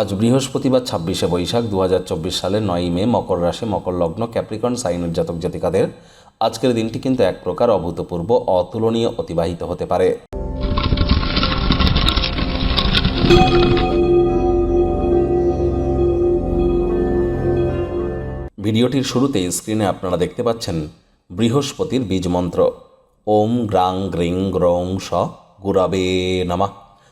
আজ বৃহস্পতিবার ছাব্বিশে বৈশাখ দু সালের নয়ই মে মকর রাশি, মকর লগ্ন, ক্যাপ্রিকন, সাইনের জাতক জাতিকাদের আজকের দিনটি কিন্তু এক প্রকার অভূতপূর্ব, অতুলনীয়, অতিবাহিত হতে পারে। ভিডিওটির শুরুতেই স্ক্রিনে আপনারা দেখতে পাচ্ছেন বৃহস্পতির বীজ মন্ত্র। ওম গ্রাং গ্রিং গ্রৌং স গুরাবে নামা।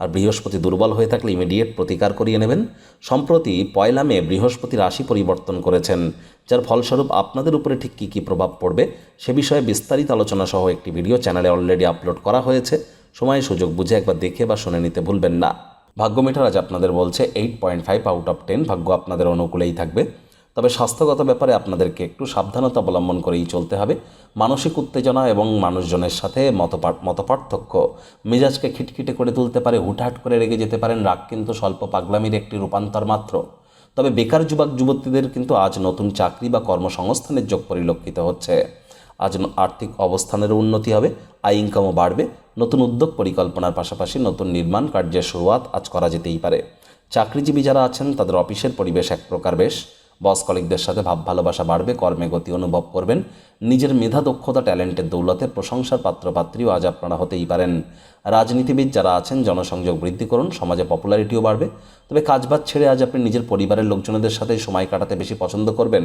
আর বৃহস্পতি দুর্বল হয়ে থাকলে ইমিডিয়েট প্রতিকার করিয়ে নেবেন। সম্প্রতি পয়লা মে বৃহস্পতি রাশি পরিবর্তন করেছেন, যার ফলস্বরূপ আপনাদের উপরে ঠিক কী কী প্রভাব পড়বে সে বিষয়ে বিস্তারিত আলোচনা সহ একটি ভিডিও চ্যানেলে অলরেডি আপলোড করা হয়েছে। সময় সুযোগ বুঝে একবার দেখে বা শুনে নিতে ভুলবেন না। ভাগ্য আজ আপনাদের বলছে eight point five out of ten ভাগ্য আপনাদের অনুকূলেই থাকবে। তবে স্বাস্থ্যগত ব্যাপারে আপনাদেরকে একটু সাবধানতা অবলম্বন করেই চলতে হবে। মানসিক উত্তেজনা এবং মানুষজনের সাথে মতপা- মতপার্থক্য। মেজাজকে খিটখিটে করে তুলতে পারে, হুটহাট করে রেগে যেতে পারেন, রাগ কিন্তু স্বল্প পাগলামির একটি রূপান্তর মাত্র। তবে বেকার যুবক, যুবতীদের কিন্তু আজ নতুন চাকরি বা কর্মসংস্থানের যোগ পরিলক্ষিত হচ্ছে। আজ আর্থিক অবস্থানেরও উন্নতি হবে, আয় ইনকামও বাড়বে। নতুন উদ্যোগ পরিকল্পনার পাশাপাশি নতুন নির্মাণ কার্যের শুরুয়াত আজ করা যেতেই পারে। চাকরিজীবী যারা আছেন, তাদের অফিসের পরিবেশ এক প্রকার বেশ। বস কলিকদের সাথে ভাব ভালোবাসা বাড়বে, কর্মে গতি অনুভব করবেন। নিজের মেধা, দক্ষতা, ট্যালেন্টের দৌলতে প্রশংসার পাত্রপাত্রীও আজ আপনারা হতেই পারেন। রাজনীতিবিদ যারা আছেন, জনসংযোগ বৃদ্ধি করুন, সমাজে পপুলারিটিও বাড়বে। তবে কাজবাজ ছেড়ে আজ আপনি নিজের পরিবারের লোকজনদের সাথে সময় কাটাতে বেশি পছন্দ করবেন।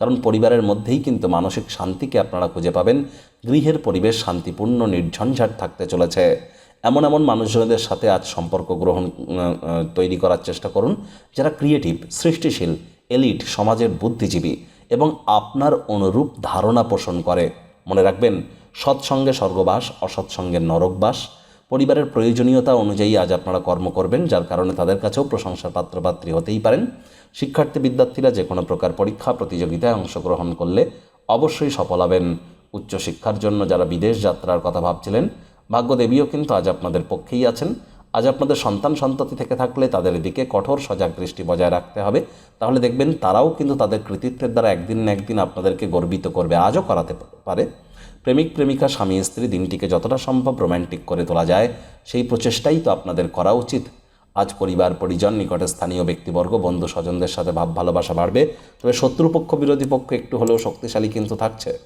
কারণ পরিবারের মধ্যেই কিন্তু মানসিক শান্তিকে আপনারা খুঁজে পাবেন। গৃহের পরিবেশ শান্তিপূর্ণ, নির্ঝঞ্ঝাট থাকতে চলেছে। এমন এমন মানুষজনদের সাথে আজ সম্পর্ক গ্রহণ তৈরি করার চেষ্টা করুন যারা ক্রিয়েটিভ সৃষ্টিশীল এলিট সমাজের বুদ্ধিজীবী এবং আপনার অনুরূপ ধারণা পোষণ করে। মনে রাখবেন, সৎসঙ্গে স্বর্গবাস, অসৎসঙ্গে নরকবাস, পরিবারের প্রয়োজনীয়তা অনুযায়ী আজ আপনারা কর্ম করবেন, যার কারণে তাদের কাছেও প্রশংসার পাত্রপাত্রী হতেই পারেন। শিক্ষার্থী, বিদ্যার্থীরা যে কোনো প্রকার পরীক্ষা, প্রতিযোগিতায় অংশগ্রহণ করলে অবশ্যই সফল হবেন। উচ্চশিক্ষার জন্য যারা বিদেশ যাত্রার কথা ভাবছিলেন, ভাগ্যদেবীও কিন্তু আজ আপনাদের পক্ষেই আছেন। আজ আপনাদের সন্তান সন্ততি থেকে থাকলে তাদের দিকে কঠোর সজাগ দৃষ্টি বজায় রাখতে হবে। তাহলে দেখবেন তারাও কিন্তু তাদের কৃতিত্বের দ্বারা একদিন না একদিন আপনাদেরকে গর্বিত করবে। আজও করাতে পারে। প্রেমিক, প্রেমিকা, স্বামী, স্ত্রী দিনটিকে যতটা সম্ভব রোম্যান্টিক করে তোলা যায়, সেই প্রচেষ্টাই তো আপনাদের করা উচিত। আজ পরিবার, পরিজন, নিকটে স্থানীয় ব্যক্তিবর্গ, বন্ধু স্বজনদের সাথে ভাব ভালোবাসা বাড়বে। তবে শত্রুপক্ষ, বিরোধী পক্ষ একটু হলেও শক্তিশালী কিন্তু থাকছে।